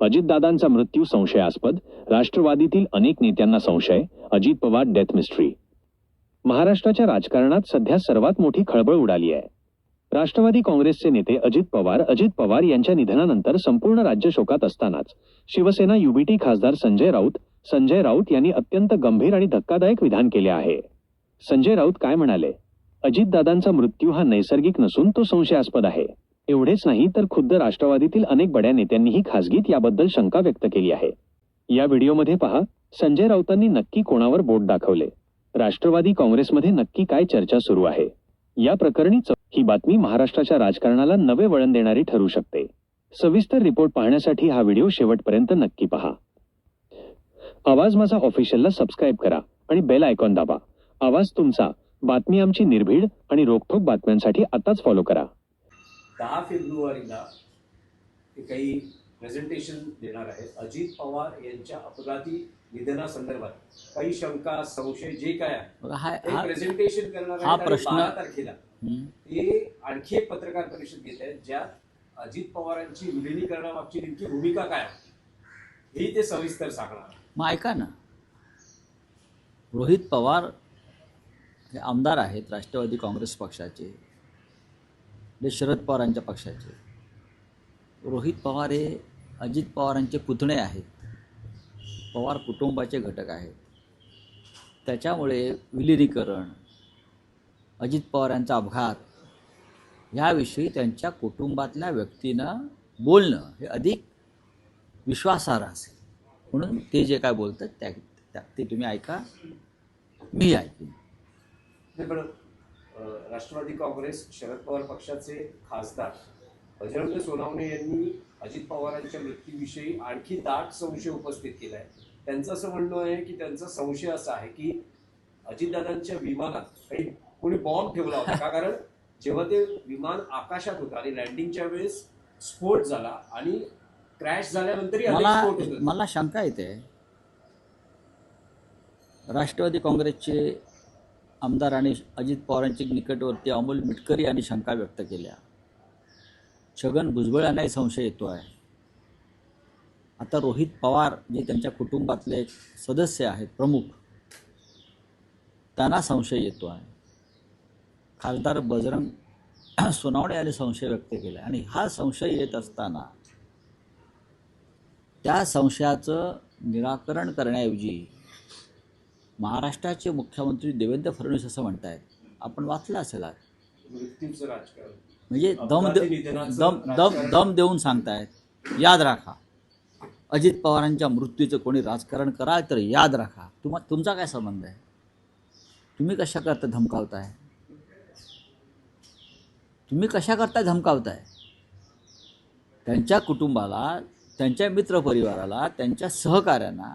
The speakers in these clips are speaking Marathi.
अजितदादांचा मृत्यू संशयास्पद राष्ट्रवादीतील अनेक नेत्यांना संशय अजित पवार डेथ मिस्ट्री महाराष्ट्राच्या राजकारणात सध्या सर्वात मोठी खळबळ उडाली आहे. राष्ट्रवादी काँग्रेसचे नेते अजित पवार अजित पवार यांच्या निधनानंतर संपूर्ण राज्य शोकात असतानाच शिवसेना युबीटी खासदार संजय राऊत संजय राऊत यांनी अत्यंत गंभीर आणि धक्कादायक विधान केले आहे. संजय राऊत काय म्हणाले? अजितदादांचा मृत्यू हा नैसर्गिक नसून तो संशयास्पद आहे. एवढेच नाही तर खुद्द राष्ट्रवादीतील अनेक बड्या नेत्यांनीही खासगीत याबद्दल शंका व्यक्त केली आहे. या व्हिडिओमध्ये पहा संजय राऊतांनी नक्की कोणावर बोट दाखवले? राष्ट्रवादी काँग्रेसमध्ये नक्की काय चर्चा सुरू आहे? या प्रकरणी ही बातमी महाराष्ट्राच्या राजकारणाला नवे वळण देणारी ठरू शकते. सविस्तर रिपोर्ट पाहण्यासाठी हा व्हिडिओ शेवटपर्यंत नक्की पहा. आवाज माझा ऑफिशियलला सबस्क्राईब करा आणि बेल आयकॉन दाबा. आवाज तुमचा. बातमी आमची निर्भीड आणि रोखोक बातम्यांसाठी आताच फॉलो करा. दहा फेब्रुवारीला ते काही प्रेझेंटेशन देणार आहेत. अजित पवार यांच्या अपघाती निधनासंदर्भात काही शंका संशय जे काय आहे प्रेझेंटेशन करणार हा प्रश्न- बारा तारखेला. ते आणखी एक पत्रकार परिषद घेत आहेत ज्यात अजित पवारांची विलिनीकरणामागची नेमकी भूमिका काय आहे ही ते सविस्तर सांगणार मग ऐका ना. रोहित पवार हे आमदार आहेत राष्ट्रवादी काँग्रेस पक्षाचे. म्हणजे शरद पवारांच्या पक्षाचे. रोहित पवार हे अजित पवारांचे पुतणे आहेत. पवार कुटुंबाचे घटक आहेत. त्याच्यामुळे विलिनीकरण अजित पवारांचा अपघात ह्याविषयी त्यांच्या कुटुंबातल्या व्यक्तीनं बोलणं हे अधिक विश्वासार्ह असेल. म्हणून ते जे काय बोलतात त्या त्या- ते तुम्ही ऐका मी ऐकेन. राष्ट्रवादी काँग्रेस शरद पवार पक्षाचे खासदार. बजरंग सोनवणे यांनी अजित पवारांच्या मृत्यूविषयी आणखी दाट संशय उपस्थित केलाय. त्यांचं असं म्हणणं आहे की त्यांचा संशय असा आहे की अजितदादांच्या विमानात काही कोणी बॉम्ब ठेवला होता. का? कारण जेव्हा ते विमान आकाशात होतं आणि लँडिंगच्या वेळेस स्फोट झाला आणि क्रॅश झाल्यानंतरही मला मला शंका येते. राष्ट्रवादी काँग्रेसचे आमदार आणि अजित पवारांचे निकटवर्ती अमोल मिटकरी यांनी शंका व्यक्त केल्या. छगन भुजबळ यांनाही संशय येतो आहे. आता रोहित पवार जे त्यांच्या कुटुंबातले एक सदस्य आहेत प्रमुख त्यांना संशय येतो आहे. खासदार बजरंग सोनावणे यांनी संशय व्यक्त केला आणि हा संशय येत असताना त्या संशयाचं निराकरण करण्याऐवजी महाराष्ट्राचे मुख्यमंत्री देवेंद्र फडणवीस असं म्हणत आहेत आपण वाचलं असेल आज. म्हणजे दम दम दम. दम देऊन सांगतायत याद राखा. अजित पवारांच्या मृत्यूचं कोणी राजकारण कराल तर याद राखा. तुम्हा तुमचा काय संबंध आहे? तुम्ही कशा करता धमकावताय? तुम्ही कशा करता धमकावताय? त्यांच्या कुटुंबाला त्यांच्या मित्रपरिवाराला त्यांच्या सहकाऱ्यांना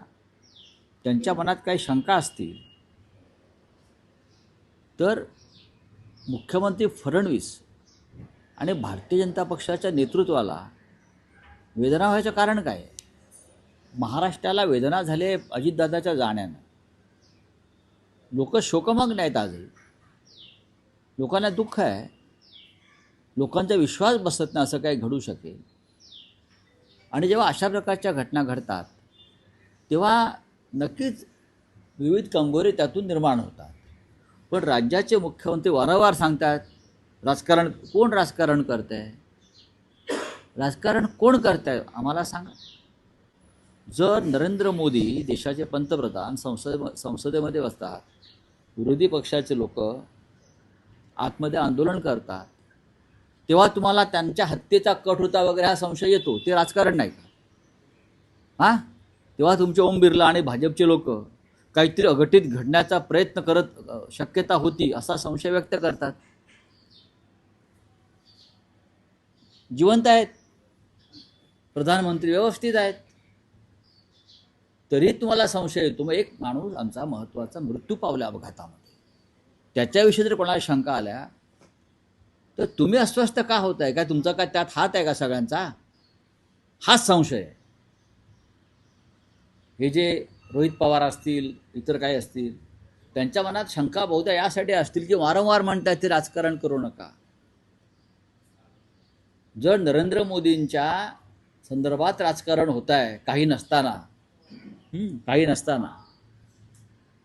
त्यांच्या मनात काही शंका असतील तर मुख्यमंत्री फडणवीस आणि भारतीय जनता पक्षाच्या नेतृत्वाला वेदना व्हायचं कारण काय? आहे? महाराष्ट्राला वेदना झाले अजितदादाच्या जाण्यानं. लोक शोकमग्न आहेत आजही. लोकांना दुःख आहे. लोकांचा विश्वास बसत नाही असं काही घडू शकेल. आणि जेव्हा अशा प्रकारच्या घटना घडतात तेव्हा नक्कीच विविध कंगोरे त्यातून निर्माण होतात. पण राज्याचे मुख्यमंत्री वारंवार सांगतात राजकारण कोण राजकारण करत आहे राजकारण कोण करत आहे आम्हाला सांगा. जर नरेंद्र मोदी देशाचे पंतप्रधान संसदे संसदेमध्ये बसतात विरोधी पक्षाचे लोक आतमध्ये आंदोलन करतात तेव्हा तुम्हाला त्यांच्या हत्येचा कट होता वगैरे हा संशय येतो. ते राजकारण नाही का? हां? तेव्हा तुमचे ओम बिर्ला आणि भाजपचे लोक काहीतरी अघटित घडण्याचा प्रयत्न करत शक्यता होती असा संशय व्यक्त करतात. जिवंत आहेत. प्रधानमंत्री व्यवस्थित आहेत. तरी तुम्हाला संशय येतो मग एक माणूस आमचा महत्त्वाचा मृत्यू पावला अपघातामध्ये. त्याच्याविषयी जर कोणाला शंका आल्या तर तुम्ही अस्वस्थ का होत आहे काय तुमचा काय त्यात हात आहे का सगळ्यांचा? हाच संशय आहे. हे जे रोहित पवार असतील इतर काही असतील त्यांच्या मनात शंका बहुधा यासाठी असतील की वारंवार म्हणतात ते राजकारण करू नका. जर नरेंद्र मोदींच्या संदर्भात राजकारण होत आहे काही नसताना काही नसताना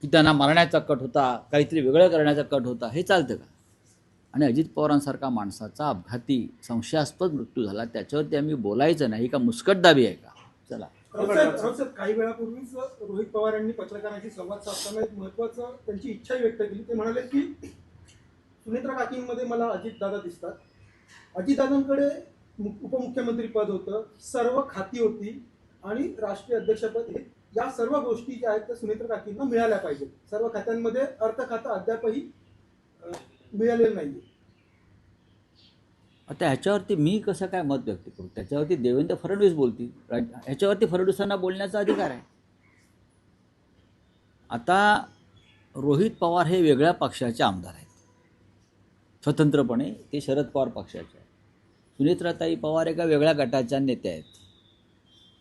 की त्यांना मरण्याचा कट होता काहीतरी वेगळं करण्याचा कट होता हे चालतं का? आणि अजित पवारांसारखा माणसाचा अपघाती संशयास्पद मृत्यू झाला त्याच्यावरती आम्ही बोलायचं नाही का मुस्कटदाबी आहे का? चला. काही वेळापूर्वीच रोहित पवार यांनी पत्रकारांशी संवाद साधताना एक महत्वाचं त्यांची इच्छा व्यक्त केली. ते म्हणाले की सुनेत्रा काकींमध्ये मला अजितदादा दिसतात. अजितदादांकडे उपमुख्यमंत्री पद होतं सर्व खाती होती आणि राष्ट्रीय अध्यक्षपद हे या सर्व गोष्टी ज्या आहेत त्या सुनेत्रा काकींना मिळाल्या पाहिजेत. सर्व खात्यांमध्ये अर्थ खातं अद्यापही मिळालेलं नाही आता ह्याच्यावरती मी कसं काय मत व्यक्त करू? त्याच्यावरती देवेंद्र फडणवीस बोलतील. ह्याच्यावरती फडणवीसांना बोलण्याचा अधिकार आहे. आता रोहित पवार हे वेगळ्या पक्षाचे आमदार आहेत. स्वतंत्रपणे ते शरद पवार पक्षाचे आहेत. सुनेत्राताई पवार एका वेगळ्या गटाच्या नेत्या आहेत.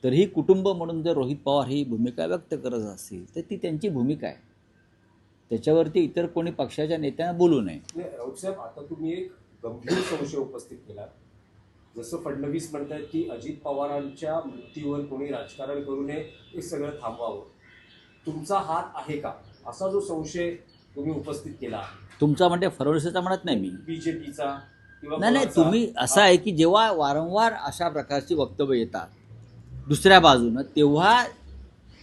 तरीही कुटुंब म्हणून जर रोहित पवार ही भूमिका व्यक्त करत असतील तर ती त्यांची भूमिका आहे. त्याच्यावरती इतर कोणी पक्षाच्या नेत्यांना बोलू नये. राऊत साहेब आता तुम्ही एक गंभीर संशय उपस्थित केला. जसं फडणवीस म्हणतात की अजित पवारांच्या मृत्यूवर कोणी राजकारण करू नये हे सगळं थांबवावं. तुमचा हात आहे का? असा जो संशय तुम्ही उपस्थित केला तुमचा म्हणजे फडणवीसाचा म्हणत नाही मी. बीजेपीचा नाही नाही? तुम्ही असं आहे की जेव्हा वारंवार अशा प्रकारची वक्तव्य येतात दुसऱ्या बाजूनं तेव्हा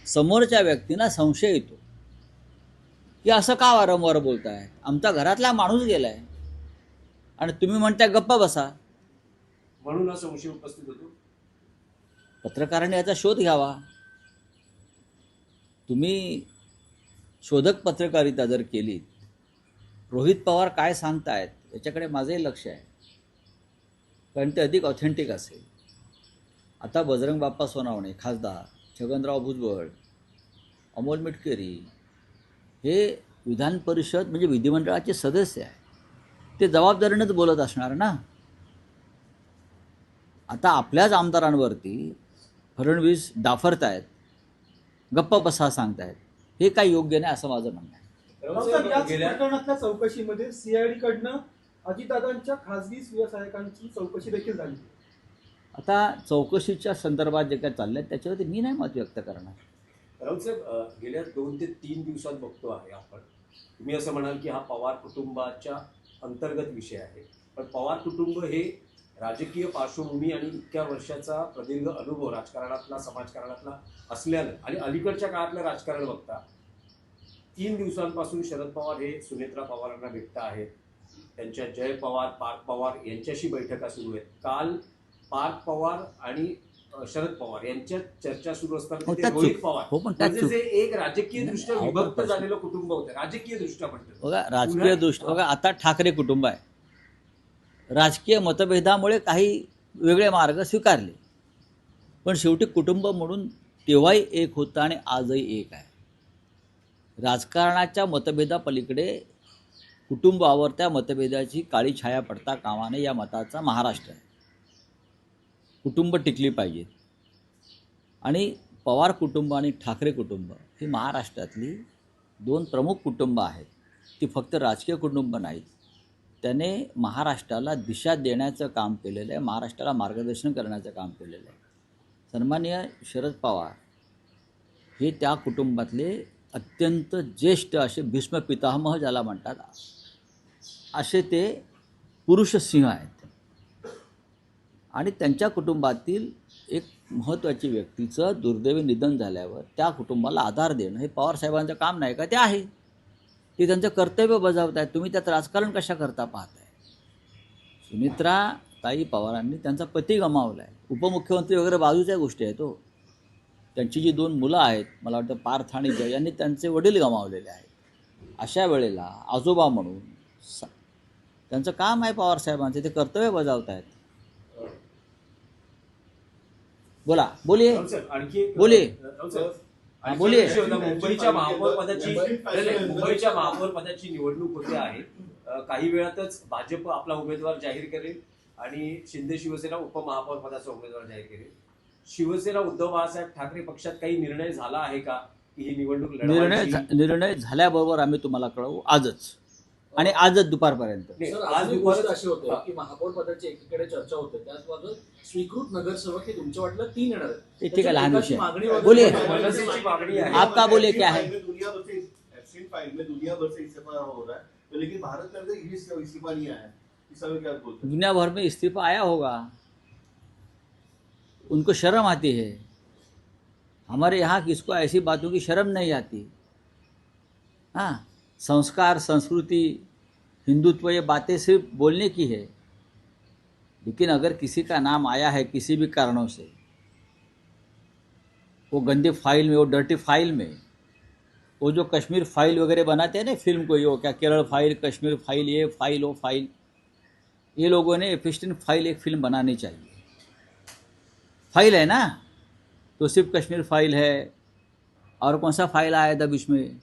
समोरच्या व्यक्तींना संशय येतो. की असं का वारंवार बोलताय? आमचा घरातला माणूस गेलाय. आणि तुम्ही म्हणताय गप्पा बसा. म्हणून हा संशय उपस्थित होतो. पत्रकारांनी याचा शोध घ्यावा. तुम्ही शोधक पत्रकारिता जर केलीत रोहित पवार काय सांगतायत याच्याकडे माझंही लक्ष आहे. कारण ते अधिक ऑथेंटिक असेल. आता बजरंग बाप्पा सोनावणे खासदार छगनराव भुजबळ अमोल मिटकरी हे विधान परिषद म्हणजे विधिमंडळाचे सदस्य आहे ते जबाबदारीनंच बोलत असणार ना? आता आपल्याच आमदारांवरती फडणवीस डाफरतायत गप्प बसा सांगतायत. हे काही योग्य नाही असं माझं म्हणणं आहे. चौकशीमध्ये सीआयडी कडनं अजितदादांच्या खासगी व्यवसायकांची चौकशी देखील झाली. आता चौकशीच्या संदर्भात जे काय चाललंय त्याच्यावरती मी नाही मत व्यक्त करणार. राऊत साहेब गेल्या दोन ते तीन दिवसात बघतो आहे आपण. तुम्ही असं म्हणाल की हा पवार कुटुंबाच्या अंतर्गत विषय आहे. पण पवार कुटुंब हे राजकीय पार्श्वभूमी आणि इतक्या वर्षाचा प्रदीर्घ अनुभव राजकारणातला समाजकारणातला असल्यानं आणि अलीकडच्या काळातलं राजकारण बघता तीन दिवसांपासून शरद पवार हे सुनेत्रा पवारांना भेटत आहेत. त्यांच्या जय पवार पार्थ पवार यांच्याशी बैठका सुरू आहेत. काल पार्थ पवार आणि शरद पवार यांच्यात चर्चा सुरू असताना हो, रोहित. पवार. हो, म्हणजे. जे एक राजकीय दृष्ट्या विभक्त झालेलं कुटुंब होतं राजकीय दृष्ट्या म्हणतो बघा राजकीय दृष्टी बघा आता ठाकरे कुटुंब आहे. राजकीय मतभेदामुळे काही वेगळे मार्ग स्वीकारले. पण शेवटी कुटुंब म्हणून तेव्हाही एक होतं आणि आजही एक आहे. राजकारणाच्या मतभेदापलीकडे कुटुंबावर त्या मतभेदाची काळी छाया पडता कामा नये या मताचा महाराष्ट्र आहे. कुटुंब टिकली पाहिजेत आणि पवार कुटुंब आणि ठाकरे कुटुंब ही महाराष्ट्रातली दोन प्रमुख कुटुंब आहेत. ती फक्त राजकीय कुटुंब नाहीत. त्याने महाराष्ट्राला दिशा देण्याचं काम केलेलं आहे महाराष्ट्राला मार्गदर्शन करण्याचं काम केलेलं आहे. सन्माननीय शरद पवार हे त्या कुटुंबातले अत्यंत ज्येष्ठ असे भीष्म पितामह ज्याला म्हणतात असे ते पुरुष सिंह आहेत. आणि त्यांच्या कुटुंबातील एक महत्त्वाची व्यक्तीचं दुर्दैवी निधन झाल्यावर त्या कुटुंबाला आधार देणं हे पवारसाहेबांचं काम नाही का? ते आहे. ते त्यांचं कर्तव्य बजावत आहेत तुम्ही त्यात राजकारण कशा करता पाहताय? सुमित्रा ताई पवारांनी त्यांचा पती गमावला आहे उपमुख्यमंत्री वगैरे बाजूच्या गोष्टी आहेत हो. त्यांची जी दोन मुलं आहेत मला वाटतं पार्थ आणि जय यांनी त्यांचे वडील गमावलेले आहेत. अशा वेळेला आजोबा म्हणून सा त्यांचं काम आहे पवारसाहेबांचं ते कर्तव्य बजावत आहेत बोला बोलिये बोलिये. बोलिये. मुंबईच्या महापौर पदाची मुंबईच्या महापौर पदाची निवडणूक होते आहे. काही वेळातच भाजप आपला उमेदवार जाहीर करेल आणि शिंदे शिवसेना उपमहापौर पदाचा उमेदवार जाहीर करेल. शिवसेना उद्धव बाळासाहेब ठाकरे पक्षात काही निर्णय झाला आहे का? की ही निवडणूक निर्णय निर्णय झाल्याबरोबर आम्ही तुम्हाला कळवू आजच. आणि आजच दुपारपर्यंत नाही, सर आज आज एक गोष्ट दुपारच- अशी होते की महापौर पदाची एकीकडे चर्चा होते त्याचबरोबर स्वीकृत नगरसेवक हे तुमच्या वाटलं तीन येणार आहेत. ते ठीक आहे, लहान त्याच्यात विषय. एकाची मागणी वगैरे बोलिए. आहे? मनसेची मागणी आहे आपका बोले क्या है? दुनिया भर से एब्सेंट फ़ाइल में दुनिया भर से इस्तीफा हो रहा है तो लेकिन भारत इस- इस्तीफा नहीं आया है इस समय क्या बोलते हैं दुनिया भर में इस्तीफा आया होगा उनको शर्म आती है हमारे यहाँ किसको ऐसी बातों की शर्म नहीं आती हाँ संस्कार, संस्कृति, हिंदुत्व ये बातें सिर्फ़ बोलने की है। लेकिन अगर किसी का नाम आया है किसी भी कारणों से, वो गंदे फ़ाइल में, वो डर्टी फ़ाइल में, वो जो कश्मीर फ़ाइल वगैरह बनाते हैं ना फ़िल्म को, ये क्या केरल फ़ाइल, कश्मीर फ़ाइल, ये फ़ाइल, वो फ़ाइल, ये लोगों ने एफिस्टेंट फ़ाइल एक फ़िल्म बनानी चाहिए। फ़ाइल है ना? तो सिर्फ़ कश्मीर फ़ाइल है, और कौन सा फ़ाइल आया था बीच में?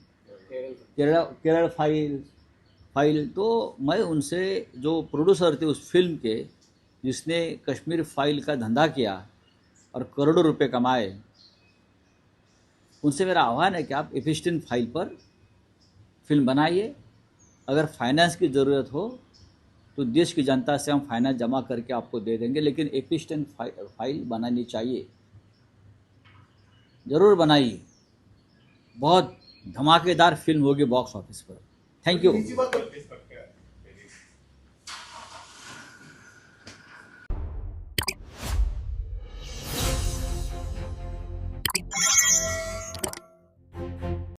केरल केरल फ़ाइल फ़ाइल तो मैं उनसे जो प्रोड्यूसर थे उस फ़िल्म के, जिसने कश्मीर फ़ाइल का धंधा किया और करोड़ों रुपए कमाए, उनसे मेरा आह्वान है कि आप एफिस्टेंट फ़ाइल पर फ़िल्म बनाइए। अगर फाइनेंस की ज़रूरत हो तो देश की जनता से हम फाइनेंस जमा करके आपको दे देंगे, लेकिन एफिस्टेंट फ़ाइल बनानी चाहिए। ज़रूर बनाइए। बहुत धमाकेदार फिल्म होगी box office per. Thank you